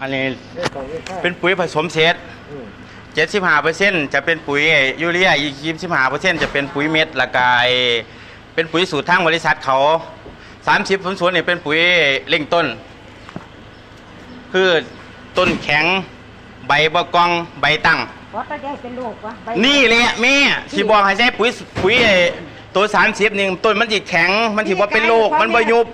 อันนี้เลขของเลขห้าเป็นปุ๋ยผสมเศษอืม75เปอร์เซ็นต์จะเป็นปุ๋ยยูเรียอีก25เปอร์เซ็นต์จะเป็นปุ๋ยเม็ดละกาย เป็นปุ๋ยสูตรทางบริษัทเขา30ส่วนๆเนี่ยเป็นปุ๋ยเร่งต้น คือต้นแข็งใบบกองใบตั้งว่าก็ได้เป็นโรควะใบนี่แหละแม่ที่บอกให้ใช้ปุ๋ยปุ๋ยไอ้ตัวสามสิบหนึ่งต้นมันจะแข็ง มันถือว่าเป็นโรคมันบ่ยุบ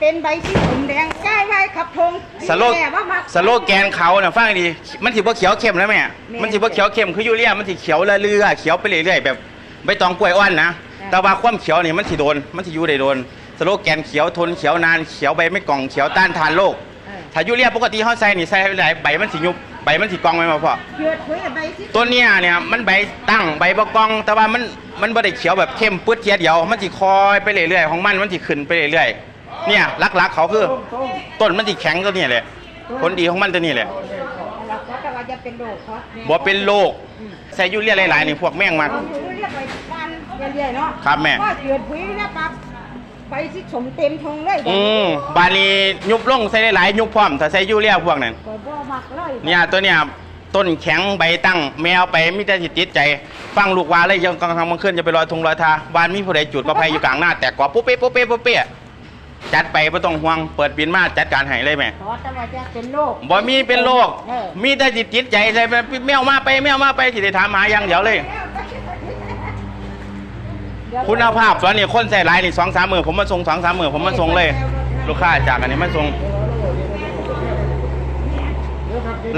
เป็นใบที่ผมแดงใกล้ ไว้ขับทงสโลกแม่ว่ามัก สโลแกนเขาน่ะฟังดี มันถือว่าเขียวเข้มแล้วแม่มันถือว่าเขียวเข้มคือยูเรียมันถือเขียวละเรื่อยๆเขียวไปเรื่อยๆแบบใบตองกล้วยอ้อนนะแต่ว่าความเขียวนี่มันถือโดน มันถืออยู่ได้โดน สโลแกนเขียวทนเขียวนานเขียวใบไม่กล่องเขียวต้านทานโรคเออถ้ายูเรียปกติเขาใส่นี่ใส่ไปหลายใบมันถือยุบใบมันถือกองไว้มาพอเกิดปุ๋ยใบที่ต้นเนี้ยเนี่ยมันใบตั้งใบบกอง แต่ว่ามันมันบ่ได้เขียวแบบเข้มปึ๊ดเทียเดียว มันสิคอยไปเรื่อยๆของมันมันสิขึ้นไปเรื่อยๆ เนี่ยลักๆเขาคือ ต้นมันสิแข็งตัวนี้แหละ ผลดีของมันตัวนี้แหละเราก็แต่ว่าจะเป็นโรคเพราะบ่เป็นโรคใส่ยูเรียหลายๆนี่พวกแม่งมากเอาปุ๋ยเรียกไปกันเรื่อยๆเนาะครับแม่ก็เกิดปุ๋ยแล้วปั๊บใบที่สมเต็มทงเลยอืมบานี้ยุบลงใส่หลายๆยุบพร้อมถ้าใส่ยูเรียพวกนั้นก็บ่มักเลยเนี่ยตัวเนี้ยต้นแข็งใบตั้งแมวไปมิแต่สิติดใจ ฟังลูกว่าเลยยังกำลังมันขึ้นจะไปลอยทงลอยทาวานมีผู้ใดจุดประภัยอยู่กลางหน้า แต่กว่าปุ๊บเป๊ะปุ๊บเป๊ะปุ๊บเป๊ะ จัดไปไม่ต้องห่วงเปิดบินมาจัดการให้เลยแม่เพราะแต่ว่าจะเป็นโรคบ่มีเป็นโรคเออมีแต่จิตจิตใจใส่ไปแมวมาไปแมวมาไปสิได้ถามหาอย่างเดียวเลยคุณภาพตอนนี้คนใส่หลายนี่สองสามมือผมมาส่งสองสามมือผมมาส่งเลย ลูกค้าจากอันนี้มาส่ง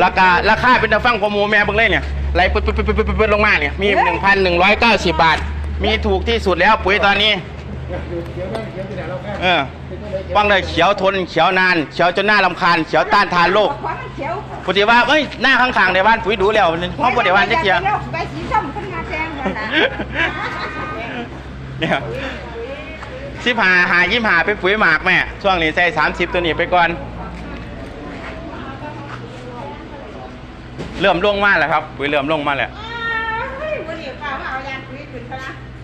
ราคาราคาเป็นตะฟังของหมูแม่เบิ่งเลยเนี่ยไหลปึ๊ดปึ๊ดปึ๊ดปึ๊ดปึ๊ดลงมาเนี่ยมีหนึ่งพันหนึ่งร้อยเก้าสิบบาท มีถูกที่สุดแล้วปุ๋ยตอนนี้ เขียวนั่นเขียวที่ไหนเราแค่เออฟังเลยเขียวทนเขียวนานเขียวจนหน้าลำคาญเขียวต้านทานโรคปฏิว่าเอ้ยหน้าข้างๆในบ้านปุ๋ยดูแล้วห้องปฏิวัติจะเกียวใบสีส้มขึ้นมาแซงแล้วนะเนี่ยสิบหาหายิ้มหาเป็นปุ๋ยหมากแม่ช่วงนี้ใส่สามสิบตัวนี้ไปก่อน เริ่มลงมาแล้วครับปุ๋ยเริ่มลงมาแล้ว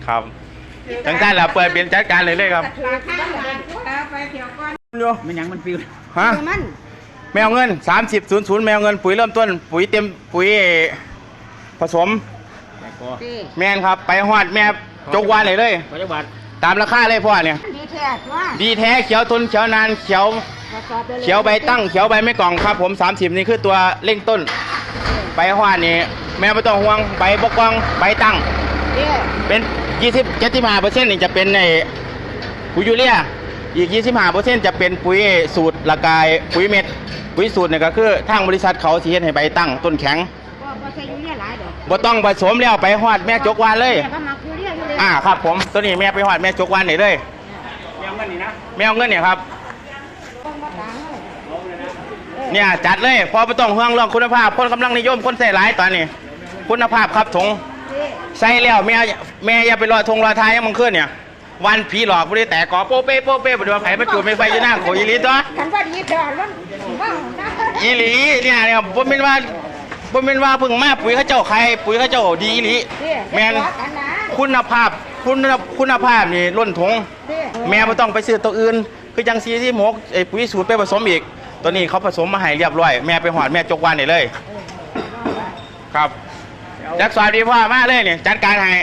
ครับ ทั้งท่านเราเปิดเป็นจัดการเลยเลยครับถือข้างหลังเอาไปเที่ยวก่อนมันยังมันฟิวฮะเดี๋ยวมันแมวเงินสามสิบศูนย์ศูนย์แมวเงินปุ๋ยเริ่มต้น ปุ๋ยเต็มปุ๋ยผสมดีแมนครับ ไปหอดแม่จกวานเลยเลยปัจจุบันตามราคาเลยพ่อเนี่ยดีแท้ว่าดีแท้เขียวทนเขียวนานเขียว เขียวใบตั้งเขียวใบไม่กล่องครับ ผม30นี่คือตัวเร่งต้นใบหวานนี่แม่ไม่ต้องห่วงใบบกกองใบตั้งเด้อเป็น20 75เปอร์เซ็นต์นี่จะเป็นในปุ๋ยยูเรียอีก25เปอร์เซ็นต์จะเป็นปุ๋ยสูตรละกายปุ๋ยเม็ดปุ๋ยสูตรเนี่ยก็คือทางบริษัทเขาสิเฮ็ดให้ใบตั้งต้นแข็งบ่บ่ใช่อยู่เนี่ยหลายดอกบ่ต้องผสมแล้วไปหอดแม่จกวานเลยแต่ว่ามักอยู่เนี่ยอยู่เลยอ่าครับผมตัวนี้แม่ไปหอดแม่จกวานนี่เลยแมวเงินนี่นะแมวเงินเนี่ยครับต้องมาตามเลยเนี่ยจัดเลยเพอไม่ต้องห่วงเรื่องคุณภาพคนกำลังนิยมคนใส่หลายตอนนี้ คุณภาพครับถงเด้ ใส่แล้วแม่แม่อย่าไปรอทงรอทายยังมึงขึ้นเนี่ย วันผีหลอกบ่ได้แต่กอโป๊ะเป้โป๊ะเป้บ่ได้ว่าไผมาจูดไม่ไฟอยู่หน้าโขอีหลีตัวคันว่าดีเถอะมันว่านะอีหลีเนี่ยเนี่ยบ่แม่นว่าบ่แม่นว่าเพิ่งมาปุ๋ยเขาเจ้าใครปุ๋ยเขาเจ้าดีอีหลีเด้แม่นเดี๋ยวกันนะคุณภาพคุณคุณภาพนี่ล้นถงเด้แม่ไม่ต้องไปซื้อตัวอื่น คือจังซีที่หมกไอ้ปุ๋ยสูตรไปผสมอีก ตัวนี้เขาผสมมาให้เรียบร้อย แม่ไปหอดแม่จกวันนี่เลย ครับ จักสวัสดีพ่อมาเลยเนี่ยจัดการให้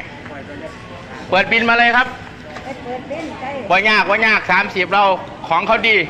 เปิดบินมาเลยครับไปเปิดเล่นใจว่ายากว่ายากสามสิบเราของเขาดีเ